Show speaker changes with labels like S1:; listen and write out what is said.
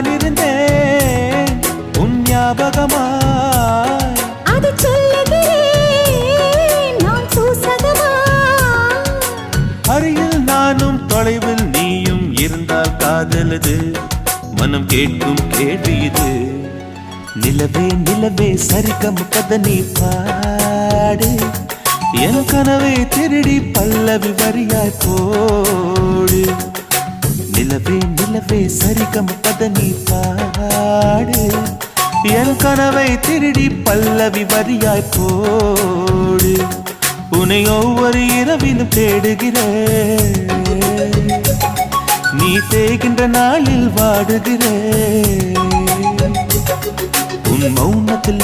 S1: நான் இருந்தேன் உன் ஞாபகமா? அது அருகில் நானும் தொலைவில் நீயும் இருந்தால் காதலது. மனம் கேட்கும் கேள்வி இது. நிலவே நிலவே சரிகம கத நீ பாடு. என் கனவை திருடி பல்லவி வரியாய் போடு. நிலவே சரிகம் கத நீ பாடு. என் கனவை திருடி பல்லவி வரியாய் போடு. உன்னை ஒவ்வொரு இரவிலும் தேடுகிறேன். நீ தேகின்ற நாளில் வாடுகிறேன். உன் மௌனத்தில்